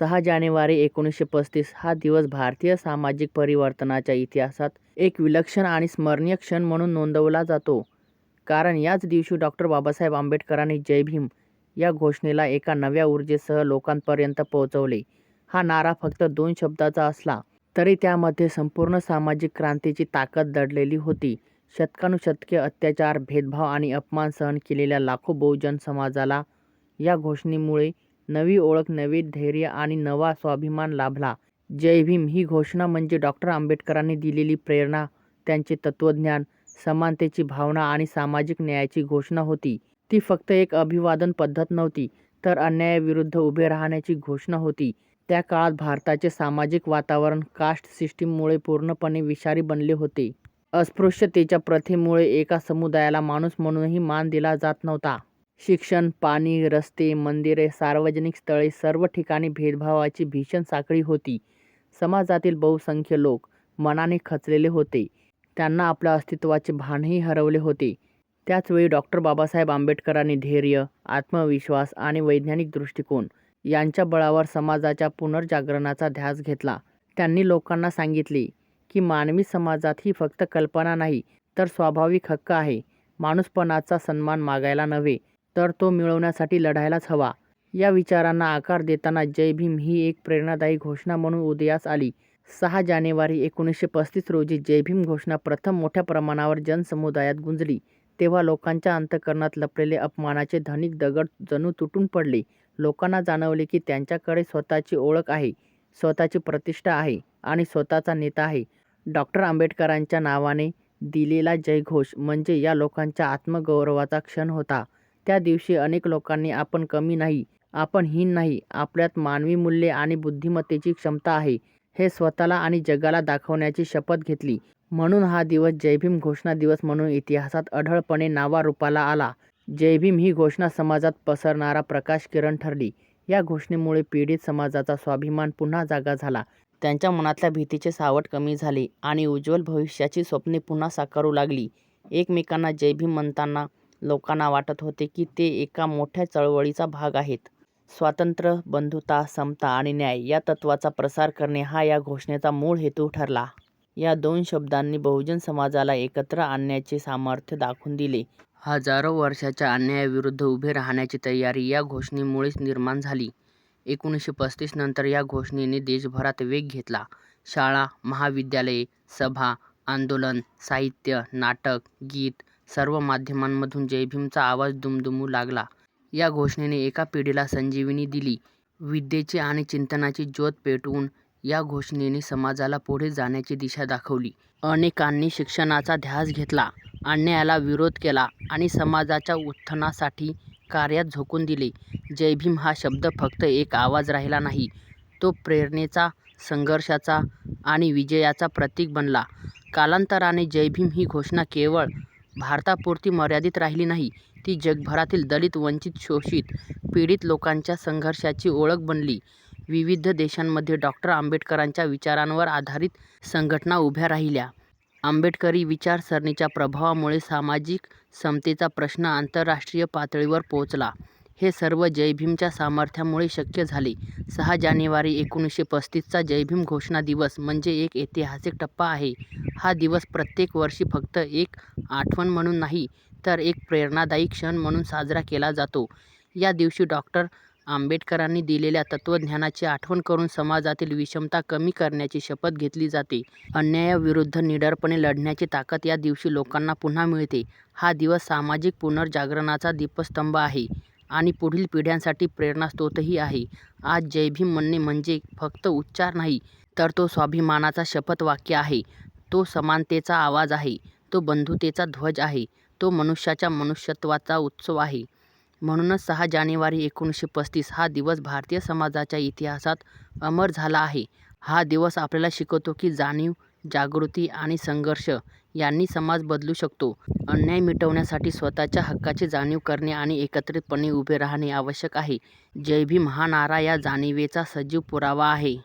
सहा जानेवारी एकोणीसशे पस्तीस हा दिवस भारतीय सामाजिक परिवर्तनाच्या इतिहासात एक विलक्षण आणि स्मरणीय क्षण म्हणून नोंदवला जातो. कारण याच दिवशी डॉ. बाबासाहेब आंबेडकरांनी जय भीम या घोषणेला एका नव्या ऊर्जेसह लोकांपर्यंत पोहोचवले. हा नारा फक्त दोन शब्दांचा असला तरी त्यामध्ये संपूर्ण सामाजिक क्रांतीची ताकद दडलेली होती. शतकानुशतके अत्याचार, भेदभाव आणि अपमान सहन केलेल्या लाखो बहुजन समाजाला या घोषणेमुळे नवी ओळख, नवे धैर्य आणि नवा स्वाभिमान लाभला. जय भीम ही घोषणा म्हणजे डॉ. आंबेडकरांनी दिलेली प्रेरणा, त्यांचे तत्त्वज्ञान, समानतेची भावना आणि सामाजिक न्यायाची घोषणा होती. ती फक्त एक अभिवादन पद्धत नव्हती, तर अन्यायाविरुद्ध उभे राहण्याची घोषणा होती. त्या काळात भारताचे सामाजिक वातावरण कास्ट सिस्टीममुळे पूर्णपणे विषारी बनले होते. अस्पृश्यतेच्या प्रथेमुळे एका समुदायाला माणूस म्हणूनही मान दिला जात नव्हता. शिक्षण, पाणी, रस्ते, मंदिरे, सार्वजनिक स्थळे सर्व ठिकाणी भेदभावाची भीषण साखळी होती. समाजातील बहुसंख्य लोक मनाने खचलेले होते. त्यांना आपल्या अस्तित्वाचे भानही हरवले होते. त्याचवेळी डॉक्टर डॉ. बाबासाहेब आंबेडकरांनी धैर्य, आत्मविश्वास आणि वैज्ञानिक दृष्टिकोन यांच्या बळावर समाजाच्या पुनर्जागरणाचा ध्यास घेतला. त्यांनी लोकांना सांगितले की मानवी समाजात ही फक्त कल्पना नाही, तर स्वाभाविक हक्क आहे. माणूसपणाचा सन्मान मागायला नव्हे, तर तो मिळवण्यासाठी लढायलाच हवा. या विचारांना आकार देताना जय भीम ही एक प्रेरणादायी घोषणा म्हणून उदयास आली. सहा जानेवारी एकोणीसशे पस्तीस रोजी जय भीम घोषणा प्रथम मोठ्या प्रमाणावर जनसमुदायात गुंजली तेव्हा लोकांच्या अंतःकरणात लपलेले अपमानाचे धनिक दगड जणू तुटून पडले. लोकांना जाणवले की त्यांच्याकडे स्वतःची ओळख आहे, स्वतःची प्रतिष्ठा आहे आणि स्वतःचा नेता आहे. डॉ. आंबेडकरांच्या नावाने दिलेला जयघोष म्हणजे या लोकांच्या आत्मगौरवाचा क्षण होता. त्या दिवशी अनेक लोकांनी आपण कमी नाही, आपण हीन नाही, आपल्यात मानवी मूल्ये आणि बुद्धिमत्तेची क्षमता आहे, हे स्वतःला आणि जगाला दाखवण्याची शपथ घेतली. म्हणून हा दिवस जय भीम घोषणा दिवस म्हणून इतिहासात अढळपणे नावारूपाला आला. जय भीम ही घोषणा समाजात पसरणारा प्रकाशकिरण ठरली. या घोषणेमुळे पीडित समाजाचा स्वाभिमान पुन्हा जागा झाला. त्यांच्या मनातल्या भीतीचे सावट कमी झाले आणि उज्ज्वल भविष्याची स्वप्ने पुन्हा साकारू लागली. एकमेकांना जय भीम म्हणताना लोकांना वाटत होते की ते एका मोठ्या चळवळीचा भाग आहेत. स्वातंत्र्य, बंधुता, समता आणि न्याय या तत्त्वांचा प्रसार करणे हा या घोषणेचा मूळ हेतू ठरला. या दोन शब्दांनी बहुजन समाजाला एकत्र आणण्याचे सामर्थ्य दाखवून दिले. हजारो वर्षांच्या अन्यायाविरुद्ध उभे राहण्याची तयारी या घोषणेमुळेच निर्माण झाली. एकोणीसशे पस्तीस नंतर या घोषणेने देशभरात वेग घेतला. शाळा, महाविद्यालये, सभा, आंदोलन, साहित्य, नाटक, गीत सर्व माध्यमांमधून जय भीमचा आवाज दुमदुमू लागला. या घोषणेने एका पिढीला संजीवनी दिली. विद्येची आणि चिंतनाची ज्योत पेटवून या घोषणेने समाजाला पुढे जाण्याची दिशा दाखवली. अनेकांनी शिक्षणाचा ध्यास घेतला, अन्यायाला विरोध केला आणि समाजाच्या उत्थानासाठी कार्यात झोकून दिले. जय भीम हा शब्द फक्त एक आवाज राहिला नाही, तो प्रेरणेचा, संघर्षाचा आणि विजयाचा प्रतीक बनला. कालांतराने जय भीम ही घोषणा केवळ भारतापुरती मर्यादित राहिली नाही, ती जगभरातील दलित, वंचित, शोषित, पीडित लोकांच्या संघर्षाची ओळख बनली. विविध देशांमध्ये डॉ. आंबेडकरांच्या विचारांवर आधारित संघटना उभ्या राहिल्या. आंबेडकरी विचारसरणीच्या प्रभावामुळे सामाजिक समतेचा प्रश्न आंतरराष्ट्रीय पातळीवर पोहोचला. हे सर्व जयभीमच्या सामर्थ्यामुळे शक्य झाले. सहा जानेवारी एकोणीसशे पस्तीसचा जयभीम घोषणा दिवस म्हणजे एक ऐतिहासिक टप्पा आहे. हा दिवस प्रत्येक वर्षी फक्त एक आठवण म्हणून नाही, तर एक प्रेरणादायी क्षण म्हणून साजरा केला जातो. या दिवशी डॉ. आंबेडकरांनी दिलेल्या तत्त्वज्ञानाची आठवण करून समाजातील विषमता कमी करण्याची शपथ घेतली जाते. अन्यायाविरुद्ध निडरपणे लढण्याची ताकद या दिवशी लोकांना पुन्हा मिळते. हा दिवस सामाजिक पुनर्जागरणाचा दीपस्तंभ आहे आणि पुढील पिढ्यांसाठी प्रेरणास्रोतही आहे. आज जय भीम म्हणणे म्हणजे फक्त उच्चार नाही, तर तो स्वाभिमानाचा शपथवाक्य आहे, तो समानतेचा आवाज आहे, तो बंधुतेचा ध्वज आहे, तो मनुष्याच्या मनुष्यत्वाचा उत्सव आहे. म्हणूनच सहा जानेवारी एकोणीसशे पस्तीस हा दिवस भारतीय समाजाच्या इतिहासात अमर झाला आहे. हा दिवस आपल्याला शिकवतो की जाणीव, जागृती आणि संघर्ष यांनी समाज बदलू शकतो. अन्याय मिटवण्यासाठी स्वतःच्या हक्काची जाणीव करणे आणि एकत्रितपणे उभे राहणे आवश्यक आहे. जय भीम हा नारा या जाणिवेचा सजीव पुरावा आहे.